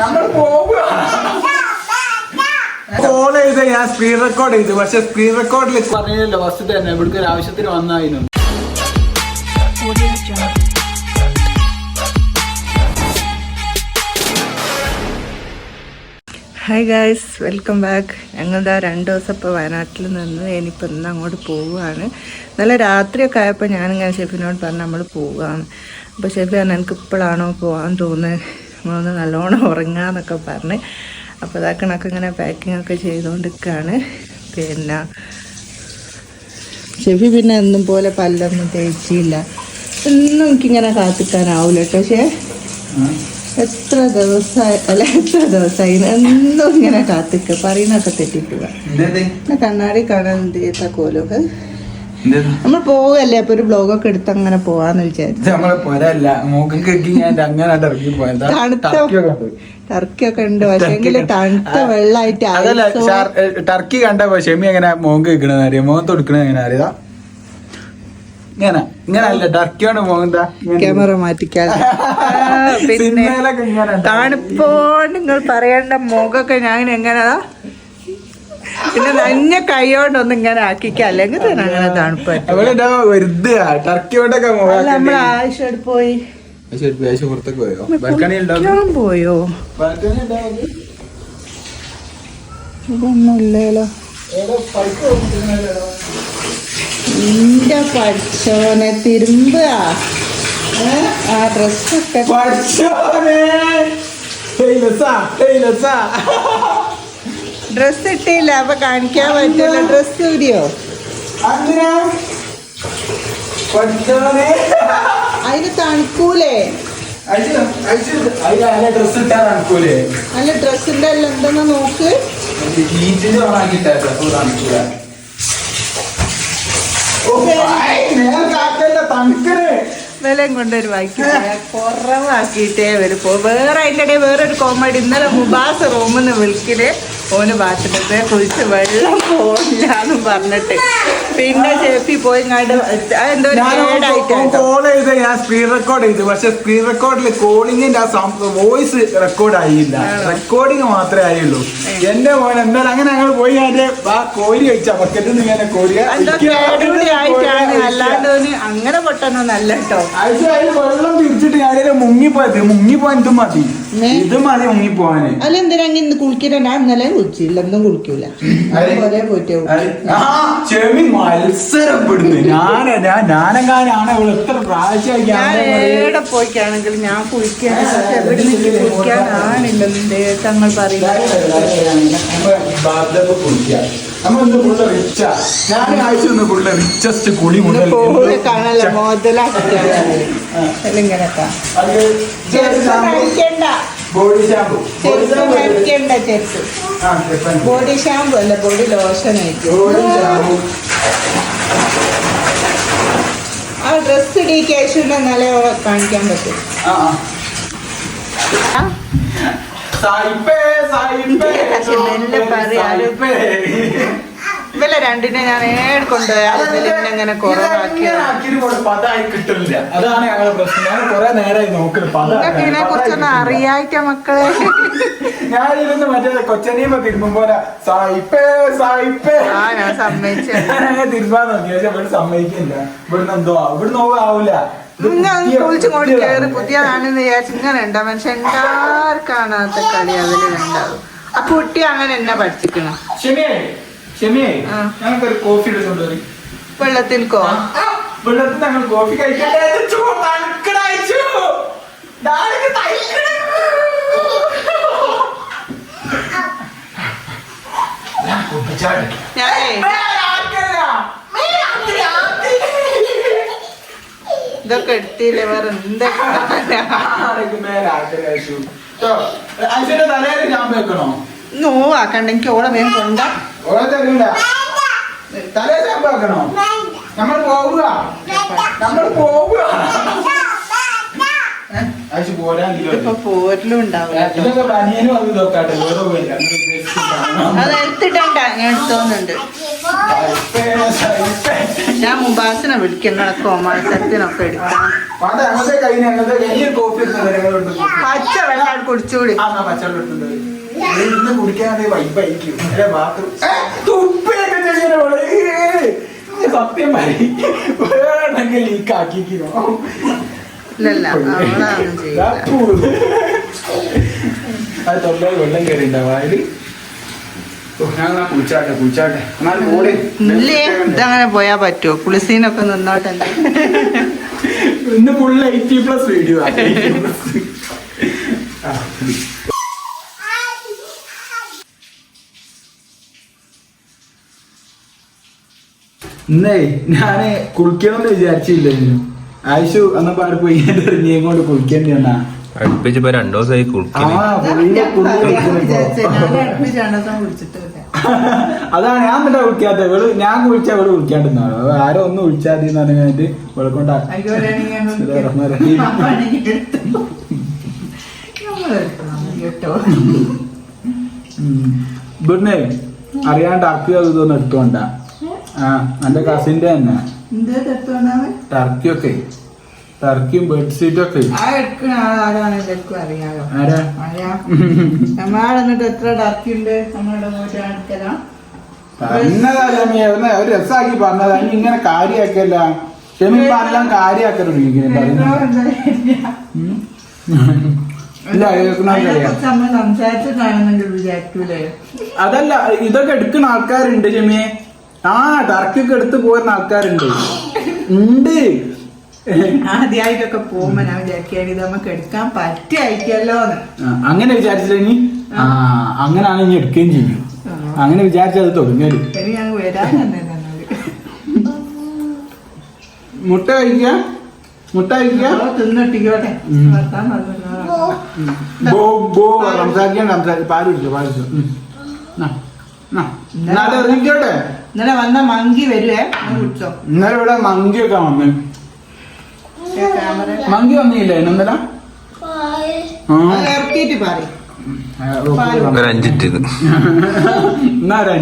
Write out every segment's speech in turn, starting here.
നമ്മൾ കോൾ ചെയ്ത് ഞാൻ സ്ക്രീൻ റെക്കോർഡ് ചെയ്തു. പക്ഷെ സ്ക്രീൻ റെക്കോർഡിൽ പറഞ്ഞില്ലല്ലോ ഫസ്റ്റ് തന്നെ ഇവിടേക്ക് ഒരു ആവശ്യത്തിന് വന്നായിരുന്നു ഹായ് ഗായ്സ് വെൽക്കം ബാക്ക് ഞങ്ങളിതാ രണ്ട് ദിവസം ഇപ്പോൾ വയനാട്ടിൽ നിന്ന് ഇനിയിപ്പോൾ ഇന്ന് അങ്ങോട്ട് പോവുകയാണ്. നല്ല രാത്രിയൊക്കെ ആയപ്പോൾ ഞാനിങ്ങനെ ഷെഫിനോട് പറഞ്ഞു നമ്മൾ പോവുകയാണ്. അപ്പോൾ ഷെഫി പറഞ്ഞു എനിക്ക് ഇപ്പോഴാണോ പോകാൻ തോന്നുന്നത് നമ്മളൊന്ന് നല്ലോണം ഉറങ്ങാന്നൊക്കെ പറഞ്ഞ്. അപ്പോൾ ഇതാ കണക്ക് ഇങ്ങനെ പാക്കിംഗ് ഒക്കെ ചെയ്തുകൊണ്ടിരിക്കുകയാണ് പിന്നെ ഷെഫി പിന്നെ എന്നും പോലെ പല്ലൊന്നും തേച്ചില്ല. ഒന്നും എനിക്കിങ്ങനെ കാത്തിക്കാനാവില്ല കേട്ടോ പക്ഷേ എത്ര ദിവസമായി അല്ല എത്ര ദിവസമായി എന്നും ഇങ്ങനെ കാത്തിക്കുക പറയുന്നൊക്കെ തെറ്റിക്കുക കണ്ണാടി കാണാൻ തീർത്ത കോലൊക്കെ നമ്മൾ പോവല്ലേ? അപ്പൊ ഒരു ബ്ലോഗൊക്കെ എടുത്ത് അങ്ങനെ പോവാന്ന് വിചാരിച്ചു. നമ്മളെ പോരല്ല. അങ്ങനെ പോയതാ. ടർക്കി ഒക്കെ ഉണ്ട്. തണുത്ത വെള്ളമായിട്ട് അതല്ല ടർക്കി കണ്ട ഷെമി എങ്ങനെ മോങ്ക് വെക്കണെന്ന് അറിയാം? മോഹത്ത് കൊടുക്കണത് എങ്ങനെ അറിയാ? ഇങ്ങനെ ഇങ്ങനെ അല്ല ടർക്കിയാണ് ക്യാമറ മാറ്റിക്കാതെ. പിന്നെ തണുപ്പോണ്ട് നിങ്ങൾ പറയേണ്ട മുഖമൊക്കെ ഞാൻ എങ്ങനെയാ? പിന്നെ നഞ്ഞ കൈയോണ്ടൊന്നും ഇങ്ങനെ ആക്കിക്ക. അല്ലെങ്കിൽ തന്നെ അങ്ങനെ തണുപ്പ് വെറുതെ ടർക്കിയോടൊക്കെ അല്ല നമ്മൾ ആവശ്യം പോയി. പോയോ? ബാൽക്കണി ഉണ്ടാവും കുളിക്കാൻ പോയോ? ബാൽക്കണി ഉണ്ടാവും ഇതൊന്നും ഇല്ലല്ലോ നിന്റെ പഠിച്ചോനെ തിരുമ്പ ആ ഡ്രസ്സൊക്കെ പഠിച്ചോനെ ഡ്രസ്സ് ഇട്ടില്ല അപ്പൊ കാണിക്കാൻ പറ്റില്ല ഡ്രസ്സ് ഊരിയോ അതിന് തണുക്കൂലേ? നല്ല ഡ്രസ്സിന്റെ ഡ്രസ് അല്ല എന്തെന്ന് നോക്ക്. വിലയും കൊണ്ടൊരു വായിക്കും കുറവാക്കിയിട്ടേ വരും. വേറെ അതിന്റെ ഇടയിൽ വേറൊരു കോമഡി ഇന്നലെ മുബാസ് റൂമിൽ നിന്ന് വിളിക്കൽ. ഓന് ബാത്റൂമത്തെ കുറിച്ച് വെള്ളം പോകില്ല എന്ന് പറഞ്ഞിട്ട്. പിന്നെ ചേപ്പി പോയി ഇങ്ങാണ്ട് എന്തോ കോൾ ചെയ്ത് ഞാൻ സ്ക്രീൻ റെക്കോർഡ് ചെയ്തു. പക്ഷെ സ്ക്രീൻ റെക്കോർഡിൽ കോളിങ്ങിന്റെ ആ വോയിസ് റെക്കോർഡ് ആയില്ല. റെക്കോർഡിങ് മാത്രമേ ആയുള്ളൂ. എന്റെ മോൻ എന്തായാലും അങ്ങനെ ഞങ്ങൾ പോയി അതിന്റെ ആ കോരി വെച്ച ബക്കറ്റിൽ നിന്ന് ഇങ്ങനെ കോരി. അല്ലാണ്ട് അങ്ങനെ പൊട്ടനൊന്നല്ല കേട്ടോ. അതിൽ വെള്ളം തിരിച്ചിട്ട് ഞാൻ മുങ്ങിപ്പോയത്. മുങ്ങിപ്പോ എന്തും മതി. ഇത് മതി മുങ്ങിപ്പോവാന് അല്ല എന്തിനാ ഇന്ന് കുളിക്കണ്ട ഇന്നലെ കുളിച്ചില്ല ഒന്നും കുളിക്കൂല ചെവി മത്സരപ്പെടുന്നു ഞാൻ ഞാനെങ്ങാനാണ് ഇവിടെ എത്ര പറയും. എവിടെ പോയിക്കാണെങ്കിലും ഞാൻ കുളിക്കാൻ പക്ഷെ എവിടെ നിന്ന് ഫുള്ള് റിച്ചാ ഞാൻ ആഴ്ച ഒന്ന് ഫുള്ള് റിച്ചസ്റ്റ് കുളി മുതൽ ബോഡി ഷാമ്പു. ബോഡി ഷാമ്പു അല്ല ബോഡി ലോഷൻ ബോഡി ഷാമ്പു. ആ ഡ്രസ് ഇടി കേശുവിന്റെ നല്ല കാണിക്കാൻ പറ്റും. സായിപ്പേ, സായിപ്പേ. സായിപ്പേ. ഇവലെ രണ്ടിനെ ഞാൻ ഏട് കൊണ്ടുപോയാൽ കുറവാക്കി ഇങ്ങനെ പതായി കിട്ടുന്നില്ല. അതാണ് ഞങ്ങളുടെ പ്രശ്നം. ഞാൻ കുറെ നേരമായി നോക്കുന്നത് പത നിങ്ങൾക്ക് ഇതിനെ കുറിച്ചൊന്നും അറിയായിട്ട മക്കളെ? ഞാനിരുന്ന് മറ്റേ കൊച്ചനിയമ്മ തിരുമ്പും പോലെ സായിപ്പേ സായിപ്പേ. ആ ഞാൻ സമ്മതിച്ചു. ഞാനങ്ങനെ തിരുമ്പാൻ നോക്കി. പക്ഷെ ഇവിടെ സമ്മതിക്കില്ല. ഇവിടുന്ന് എന്തോ ഇവിടുന്ന് നോവ് ആവൂല. ഇത് ഞാൻ പുതിയ- കുളിച്ചും കൊണ്ട് പുതിയതാണ്. കയറി പുതിയതാണെന്ന് വിചാരിച്ചു ഇങ്ങനെ ഉണ്ടാ. മനുഷ്യൻ എല്ലാവർക്കാണാത്ത കളി ഉണ്ടാവും ആ കുട്ടി അങ്ങനെ എന്നെ പഠിച്ചിക്കണം ക്ഷമയേ ആ. ഞങ്ങൾക്കൊരു കോഫി എടുത്തോണ്ട് വരും വെള്ളത്തിൽ കോ. വെള്ളത്തിൽ ഞങ്ങൾ കോഫി കഴിക്കട്ടെ. ഇതൊക്കെ എടുത്തില്ലേ വേറെ എന്തൊക്കെ? തലയിൽ ഞാൻ വെക്കണോ? നോവാക്കണ്ട എനിക്ക് ഓളെ വേഗം കൊണ്ട. ഓളെ തരൂല തലേ നമ്മൾ പോവുക. നമ്മൾ പോവുക. അത് ഞാൻ എടുത്തോന്നുണ്ട്. മുബാസിനെ വിളിക്കുന്ന കോമത്സരത്തിനൊക്കെ എടുക്കാം. പച്ച വെള്ളം കുടിച്ചുകൂടി എടുത്തുണ്ട് ഇന്ന് കുടിക്കാതെ വൈബായിരിക്കും അല്ലെ ബാത്റൂം? തുപ്പിയൊക്കെ ചെയ്യണ സത്യം ലീക്ക് അത് തൊണ്ടയിൽ വെള്ളം കയറി ഇതങ്ങനെ പോയാ പറ്റുമോ കുളിസീനൊക്കെ നിന്നോട്ടല്ലേ ഇന്ന് ഫുൾ എയ്റ്റി പ്ലസ് വീഡിയോ ഇന്നേ ഞാൻ കുളിക്കണമെന്ന് വിചാരിച്ചില്ലായിരുന്നു ആയിഷു അന്ന പാട് പോയി. എറിഞ്ഞേം കൊണ്ട് കുളിക്കേണ്ടി വന്നാ അടുപ്പിച്ചിപ്പോ രണ്ടു ദിവസമായി അതാണ് ഞാൻ തന്നെ കുളിക്കാത്ത. ഇവൾ ഞാൻ കുളിച്ച ഇവൾ കുളിക്കാണ്ടെന്നാണ് ആരോ ഒന്ന് വിളിച്ചാൽ മതി എന്ന് പറഞ്ഞിട്ട് ഇവളെ കൊണ്ടാ ഇവിടുന്ന് അറിയാണ്ട് ടർക്കി ഇതൊന്നും എടുത്തോണ്ട ആ എന്റെ കസിന്റെ തന്നെ. ടർക്കിയൊക്കെ. ടർക്കിയും ബെഡ്ഷീറ്റും ഒക്കെ. എവിടുന്ന് ഒരു രസാക്കി പറഞ്ഞതാ. ഇനി ഇങ്ങനെ കാര്യാക്കല്ല ഷെമി പറഞ്ഞാൽ വിചാരിക്കൂലേ? അതല്ല ഇതൊക്കെ എടുക്കുന്ന ആൾക്കാരുണ്ട് ഷമിയെ ആ ടർക്കിയൊക്കെ എടുത്ത് പോകുന്ന ആൾക്കാരുണ്ട്. ഉണ്ട്. ആദ്യമായിട്ടൊക്കെ പോകുമ്പോ ഞാൻ വിചാരിക്കുകയാണ് ഇത് നമുക്ക് എടുക്കാൻ പറ്റിയായിരിക്കല്ലോ അങ്ങനെ വിചാരിച്ചില്ല ആ. അങ്ങനെയാണ് ഇനി എടുക്കുകയും ചെയ്യും. അങ്ങനെ വിചാരിച്ചത് തുടങ്ങൽ. എന്നാൽ. മുട്ട കഴിക്ക മുട്ട കഴിക്കുക? അവൾ തിന്നിട്ടിക്കോട്ടെ. സംസാരിക്കാൻ സംസാരിച്ചു പാൽ കുടിച്ചോ എന്നാലും ഇറങ്ങിക്കോട്ടെ ഇന്നലെ വന്ന മങ്കി വരുവേ ഇന്നലെ ഇവിടെ മങ്കിയൊക്കെ വന്നു. ക്യാമറ. മങ്കി വന്നില്ലേ ഇന്നലെ? ഇറക്കിയിട്ട് പറയും എന്നാ ഒരു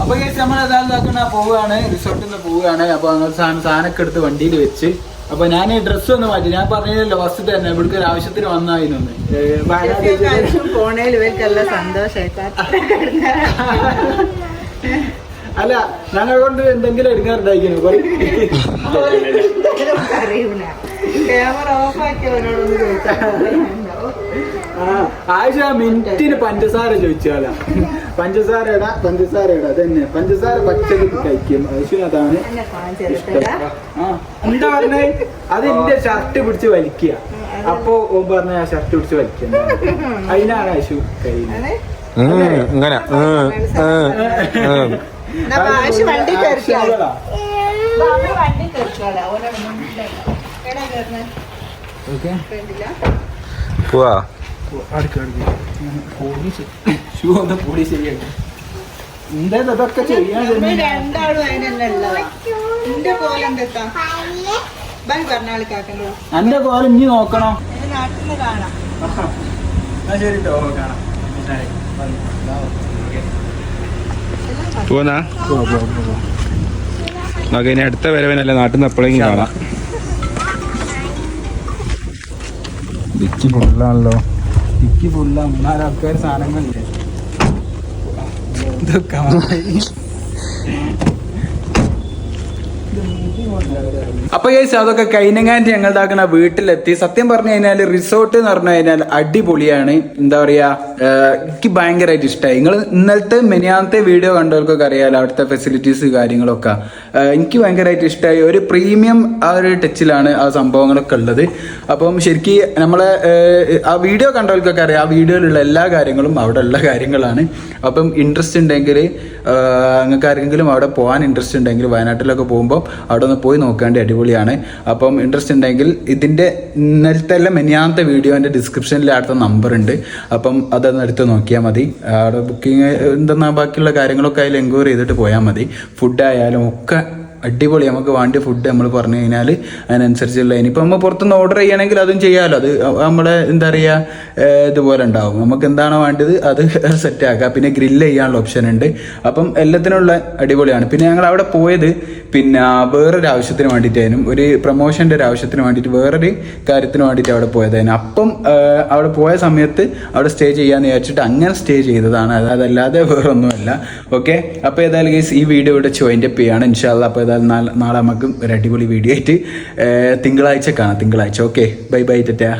അപ്പൊ നമ്മൾ എന്താ പോവുകയാണ് റിസോർട്ടിൽ നിന്ന് പോവുകയാണ് അപ്പൊ സാധനമൊക്കെ എടുത്ത് വണ്ടിയിൽ വെച്ച് അപ്പൊ ഞാൻ ഈ ഡ്രസ്സ് ഒന്ന് മാറ്റി. ഞാൻ പറഞ്ഞല്ലോ ഫസ്റ്റ് തന്നെ. ഇവിടുത്തെ ഒരു ആവശ്യത്തിന് വന്നായിരുന്നു അല്ല ഞങ്ങളെ കൊണ്ട് എന്തെങ്കിലും എടുക്കാറുണ്ടായിരിക്കുന്നു അറിയൂല. ക്യാമറ ഓഫ് ആക്കിയവരോടൊന്ന് ചോദിച്ചാൽ ആഴ്ച മിനിറ്റിന് പഞ്ചസാര ചോദിച്ചാലാ പഞ്ചസാര ഇടാ പഞ്ചസാര ഇടാ അതന്നെ പഞ്ചസാര പച്ചക്ക് കഴിക്കും. അതാണ് ഇഷ്ടം. ആ, എന്താ പറഞ്ഞേ? അത് എന്റെ ഷർട്ട് പിടിച്ച് വലിക്കുക. അപ്പൊ ഓൻ പറഞ്ഞ ആ ഷർട്ട് പിടിച്ച് വലിക്കുക അതിനാണ് അശു കഴിയുന്നത് ഇങ്ങനെ. വണ്ടി കയറിക്കാളെ. വണ്ടി കയറിക്കാളെ. ഓരോ പോവാ. പോലീസ് ഷൂ ഒന്ന് പോലീസ് ചെയ്യട്ടെ എന്താ ഇതൊക്കെ ചെയ്യാൻ നമ്മൾ രണ്ടാളും അതിനെല്ലാം ഉള്ളതാ എന്റെ കോലം ഇനി നോക്കണോ? ശരി കാണാം. പോന്നാ? നമുക്ക് ഇനി അടുത്ത വരവനല്ല നാട്ടിൽ നിന്ന് എപ്പോഴെങ്കിലും കാണാം. ഡിക്കി ഫുള്ളാണല്ലോ ഡിക്കി ഫുള്ള മൂന്നാലാൾക്കാർ സാധനങ്ങളില്ലേ ഇതൊക്കെ. അപ്പൊ ഗൈസ് അതൊക്കെ കൈനങ്ങാന്റെ ഞങ്ങളുണ്ടാക്കുന്ന വീട്ടിലെത്തി. സത്യം പറഞ്ഞു കഴിഞ്ഞാൽ റിസോർട്ട് എന്ന് പറഞ്ഞു കഴിഞ്ഞാൽ അടിപൊളിയാണ്. എന്താ പറയാ എനിക്ക് ഭയങ്കരമായിട്ട് ഇഷ്ടമായി നിങ്ങൾ ഇന്നലത്തെ മെനിയാമത്തെ വീഡിയോ കണ്ടവർക്കൊക്കെ അറിയാലോ അവിടുത്തെ ഫെസിലിറ്റീസ് കാര്യങ്ങളൊക്കെ. എനിക്ക് ഭയങ്കരമായിട്ട് ഇഷ്ടമായി ഒരു പ്രീമിയം ആ ഒരു ടച്ചിലാണ് ആ സംഭവങ്ങളൊക്കെ ഉള്ളത്. അപ്പം ശരിക്കും നമ്മളെ ആ വീഡിയോ കണ്ടവർക്കൊക്കെ അറിയാം. ആ വീഡിയോയിലുള്ള എല്ലാ കാര്യങ്ങളും അവിടെ ഉള്ള കാര്യങ്ങളാണ്. അപ്പം ഇൻട്രസ്റ്റ് ഉണ്ടെങ്കിൽ നിങ്ങൾക്ക് ആരെങ്കിലും അവിടെ പോകാൻ ഇൻട്രസ്റ്റ് ഉണ്ടെങ്കിൽ വയനാട്ടിലൊക്കെ പോകുമ്പോൾ അവിടെ ഒന്ന് പോയി നോക്കേണ്ട അടിപൊളിയാണ്. അപ്പം ഇൻട്രസ്റ്റ് ഉണ്ടെങ്കിൽ ഇതിന്റെ ഇന്നലത്തെ എല്ലാം മെനിയാമത്തെ വീഡിയോന്റെ ഡിസ്ക്രിപ്ഷനിൽ അടുത്ത നമ്പർ ഉണ്ട്. അപ്പം അതൊന്ന് എടുത്ത് നോക്കിയാൽ മതി. അവിടെ ബുക്കിംഗ് എന്തെന്നാ ബാക്കിയുള്ള കാര്യങ്ങളൊക്കെ അതിൽ എൻക്വയറി ചെയ്തിട്ട് പോയാൽ മതി. ഫുഡ് ആയാലും ഒക്കെ അടിപൊളി. നമുക്ക് വേണ്ട ഫുഡ് നമ്മൾ പറഞ്ഞു കഴിഞ്ഞാൽ അതിനനുസരിച്ചുള്ള ഇനിയിപ്പോൾ നമ്മൾ പുറത്തുനിന്ന് ഓർഡർ ചെയ്യണമെങ്കിൽ അതും ചെയ്യാമല്ലോ അത് നമ്മളെ എന്താ പറയുക ഇതുപോലെ ഉണ്ടാവും. നമുക്ക് എന്താണോ വേണ്ടത് അത് സെറ്റ് ആക്കാം. പിന്നെ ഗ്രില്ല് ചെയ്യാനുള്ള ഓപ്ഷൻ ഉണ്ട്. അപ്പം എല്ലാത്തിനുള്ള അടിപൊളിയാണ്. പിന്നെ ഞങ്ങൾ അവിടെ പോയത് പിന്നെ വേറൊരു ആവശ്യത്തിന് വേണ്ടിയിട്ടായിരുന്നു. ഒരു പ്രൊമോഷന്റെ ഒരു ആവശ്യത്തിന് വേണ്ടിയിട്ട് വേറൊരു കാര്യത്തിന് വേണ്ടിയിട്ട് അവിടെ പോയതായിരുന്നു അപ്പം അവിടെ പോയ സമയത്ത് അവിടെ സ്റ്റേ ചെയ്യാന്ന് വിചാരിച്ചിട്ട് അങ്ങനെ സ്റ്റേ ചെയ്തതാണ്. അതല്ലാതെ വേറെ ഒന്നുമല്ല ഓക്കെ അപ്പോൾ ഏതായാലും ഗൈസ് ഈ വീഡിയോ ഇവിടെ ജോയിന്റെ അപ്പ് ചെയ്യാണ്. ഇൻഷാല്ല അപ്പോൾ ഏതായാലും നാളെ നാളെ നമുക്ക് ഒരു അടിപൊളി വീഡിയോ ആയിട്ട് തിങ്കളാഴ്ച കാണാം. തിങ്കളാഴ്ച. Okay bye bye Tata.